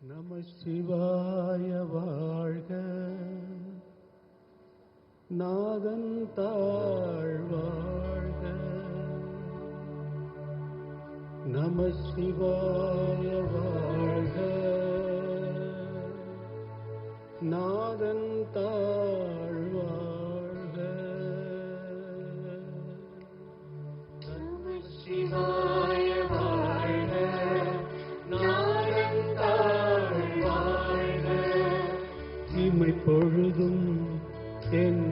நம சிவாய வாழ்க. நாதன் தாழ்வாழ்க நம சிவாய வாழ்க. நாதன் தாழ்வாழ்க நம சிவாய in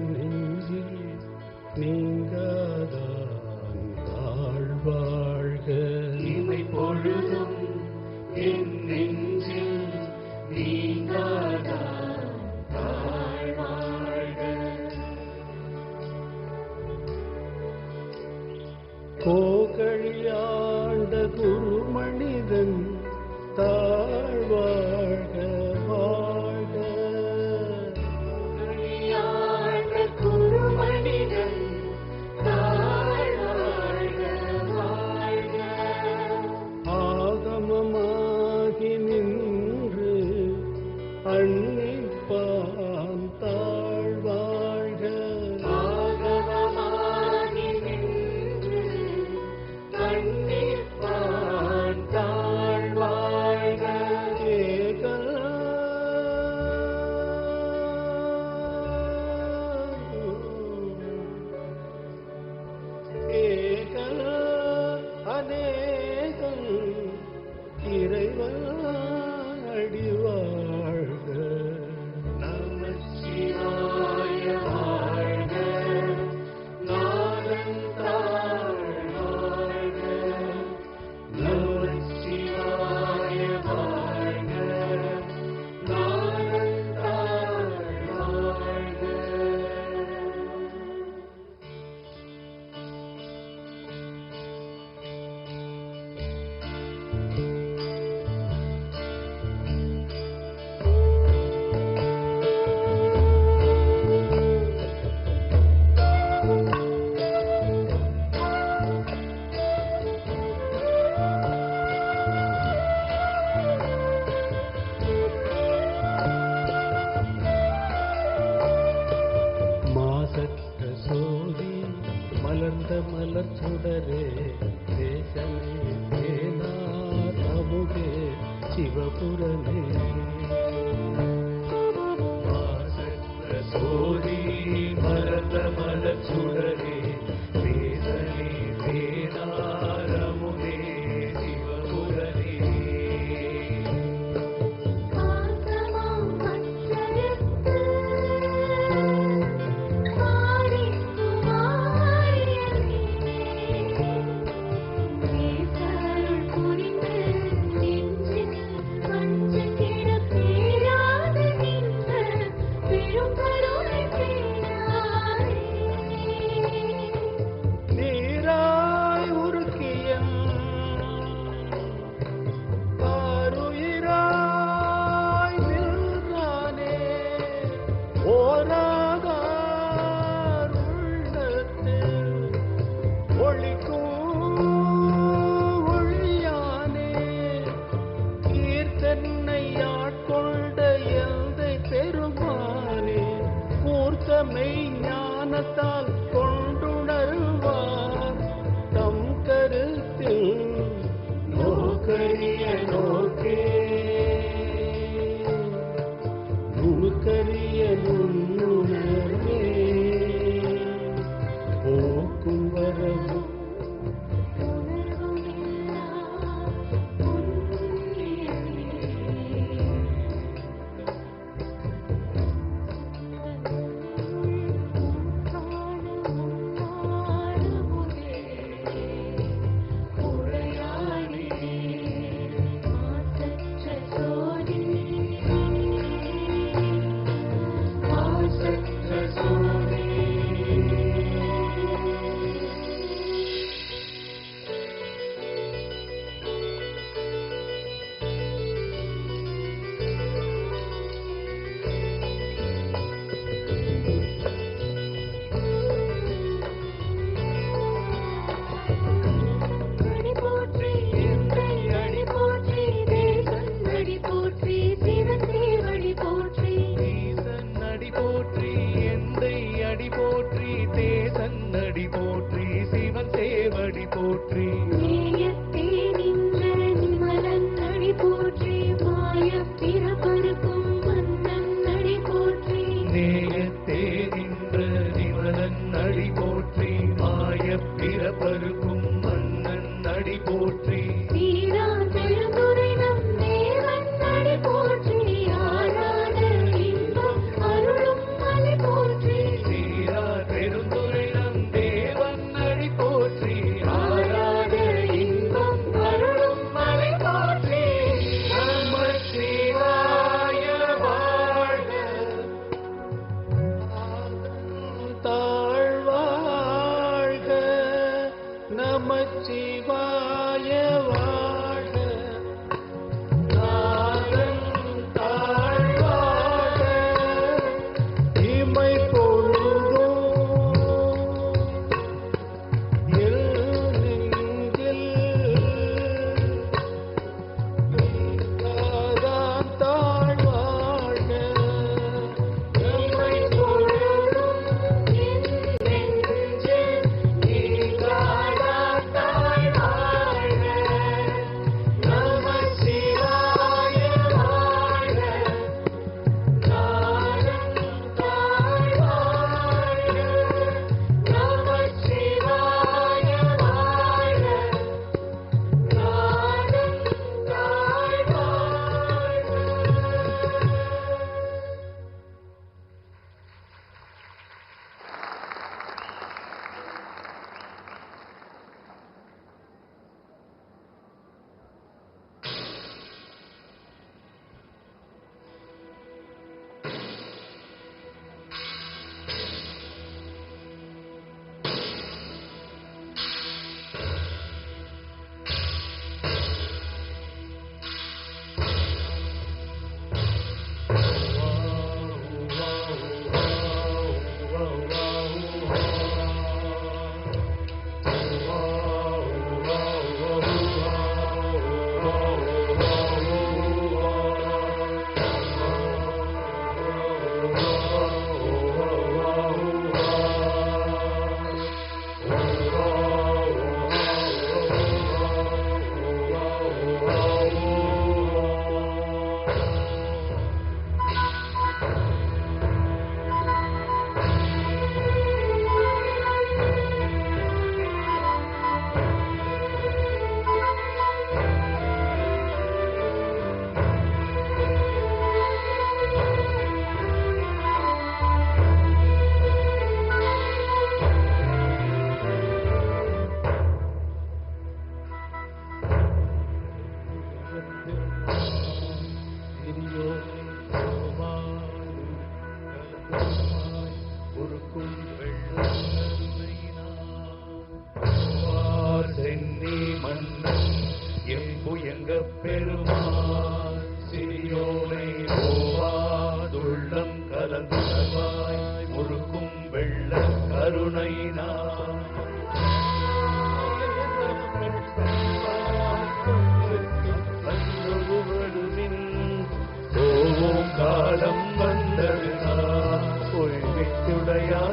நமச்சிவாய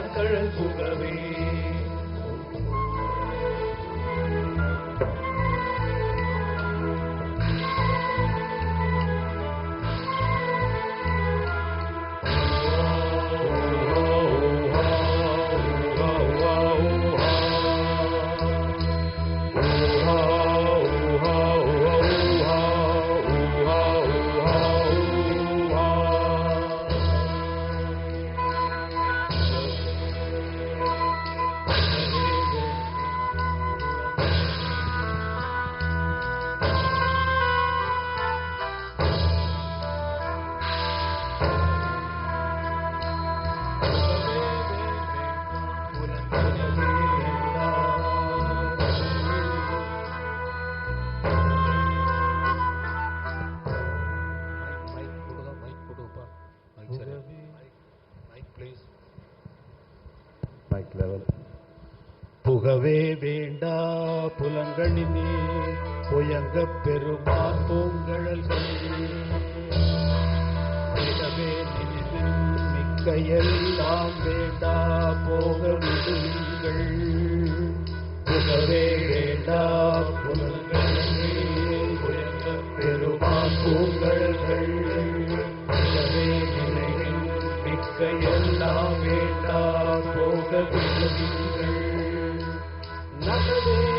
两个人住的。புகவே வேண்டா புலங்களினே புயங்க பெருமான் பூங்கழல்களினே மிகவே நினைவின் மிக்க எல்லாம் வேண்டா போக விடுங்கள். புகவே வேண்டா புலங்கள் Saturday.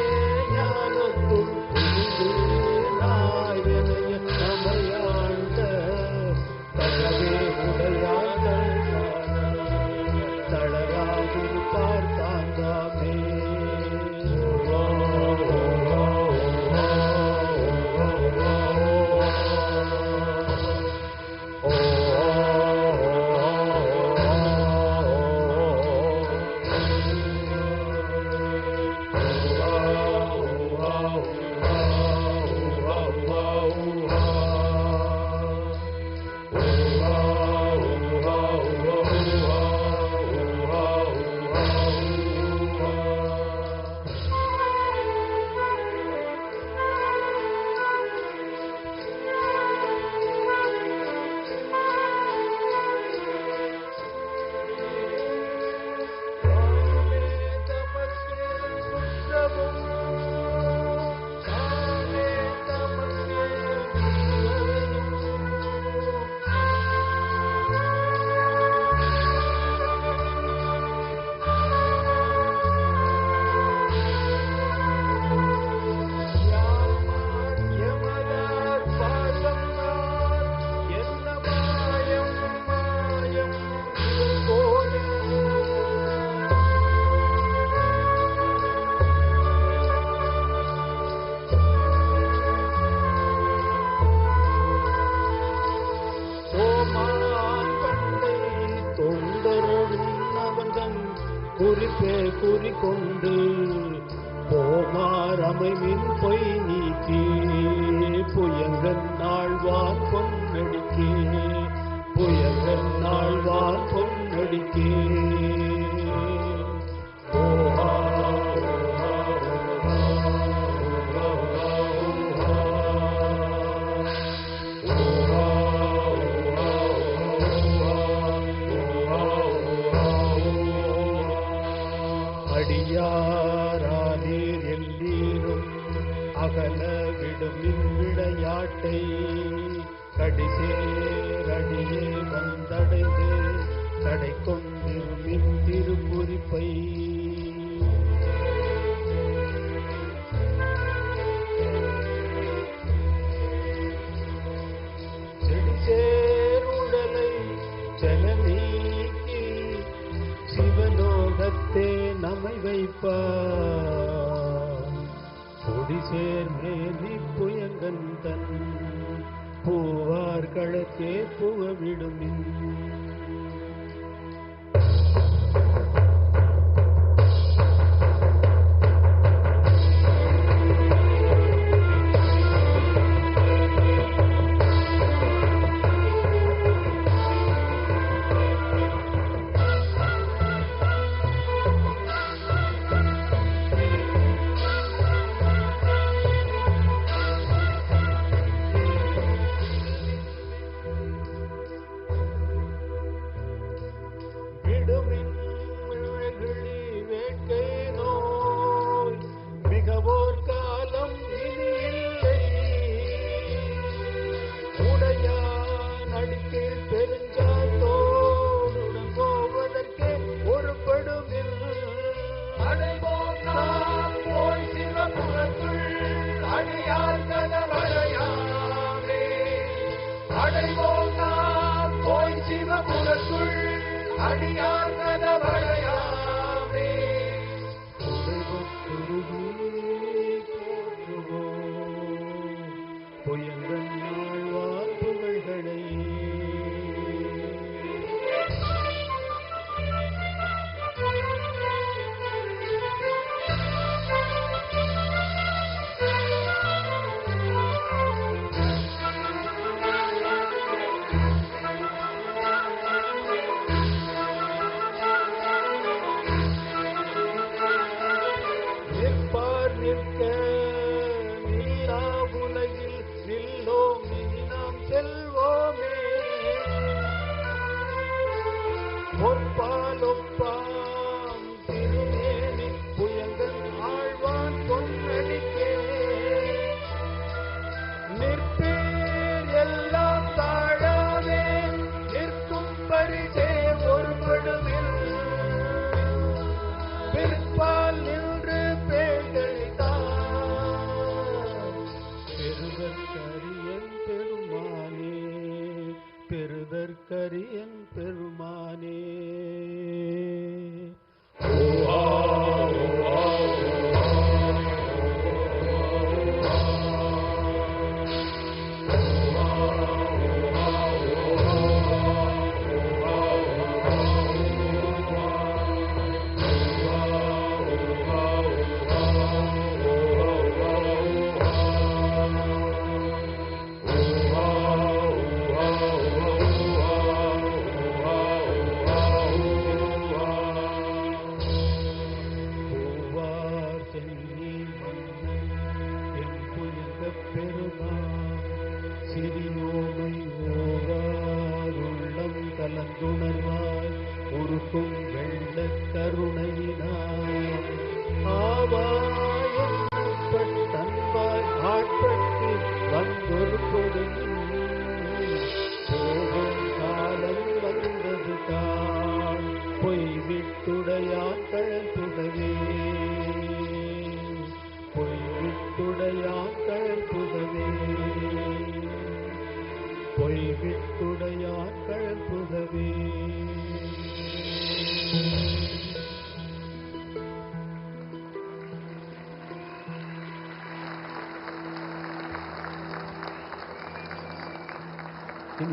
அடியார்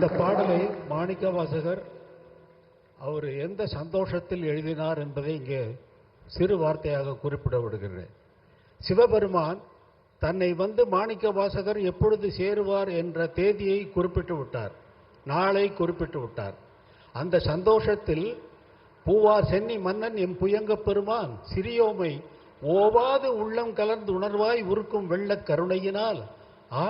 இந்த பாடலை மாணிக்க வாசகர் அவர் எந்த சந்தோஷத்தில் எழுதினார் என்பதை இங்கே சிறு வார்த்தையாக குறிப்பிட விடுகிறேன் சிவபெருமான் தன்னை வந்து மாணிக்க வாசகர் எப்பொழுது சேருவார் என்ற தேதியை குறிப்பிட்டு விட்டார். நாளை குறிப்பிட்டு விட்டார். அந்த சந்தோஷத்தில் பூவார் சென்னி மன்னன் எம் புயங்கப் பெருமான் சிறியோமை ஓவாது உள்ளம் கலர்ந்து உணர்வாய் உருக்கும் வெள்ளக் கருணையினால் ஆ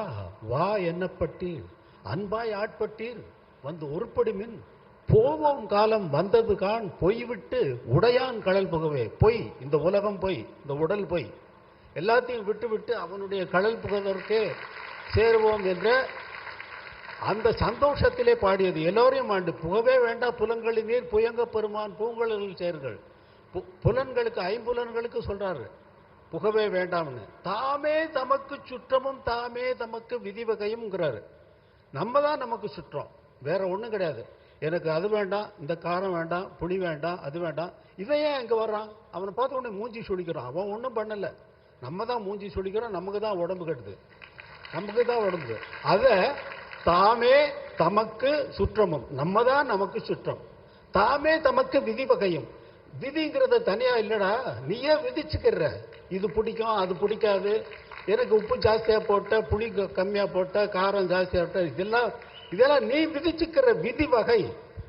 வா என்னப்பட்டீர். அன்பாய் ஆட்பட்டீர் வந்து உருப்படுமின் போவோம் காலம் வந்தது கான் பொய்விட்டு உடையான் கடல் புகவே. பொய் இந்த உலகம் பொய் இந்த உடல் பொய். எல்லாத்தையும் விட்டுவிட்டு அவனுடைய கடல் புகவதற்கே சேருவோம் என்ற அந்த சந்தோஷத்திலே பாடியது. எல்லோரையும் ஆண்டு புகவே வேண்டாம் புலன்களின் நீர் புயங்க பெருமான் பூங்கலில் சேர்கள். பு- புலன்களுக்கு ஐம்புலன்களுக்கு சொல்றாரு புகவே வேண்டாம்னு. தாமே தமக்கு சுற்றமும் தாமே தமக்கு விதிவகையும்ங்கிறாரு. நம்ம தான் நமக்கு சுற்றம். வேற ஒன்றும் கிடையாது. எனக்கு அது வேண்டாம் இந்த காரம் வேண்டாம் புளி வேண்டாம் அது வேண்டாம். இவன் ஏன் இங்க வர்றான்? அவனை பார்த்த உடனே மூஞ்சி சுழிக்கிறான் அவன் ஒன்றும் பண்ணலை. நம்ம தான் மூஞ்சி சுளிக்கிறோம் நமக்கு தான் உடம்பு கட்டுது நமக்கு தான் உடம்பு. அதை தாமே தமக்கு சுற்றமும். நம்ம தான் நமக்கு சுற்றம். தாமே தமக்கு விதி வகையும். விதிங்கிறத தனியாக இல்லைடா நீயே விதிச்சுக்கிற. இது பிடிக்கும் அது பிடிக்காது. எனக்கு உப்பு ஜாஸ்தியாக போட்ட புளி கம்மியாக போட்டால் போட்ட காரம் ஜாஸ்தியாக போட்டால் இதெல்லாம் இதெல்லாம் நீ விதிச்சுக்கிற விதி வகை.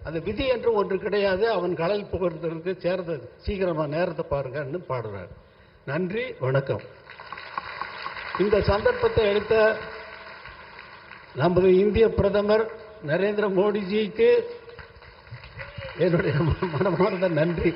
அந்த விதி என்று ஒன்று கிடையாது. அவன் கடல் புகழ்ந்ததுக்கு சேர்ந்தது சீக்கிரமாக நேரத்தை பாருங்கன்னு பாடுறார். நன்றி வணக்கம். இந்த சந்தர்ப்பத்தை எடுத்த நமது இந்திய பிரதமர் நரேந்திர மோடிஜிக்கு என்னுடைய மனமார்ந்த நன்றி.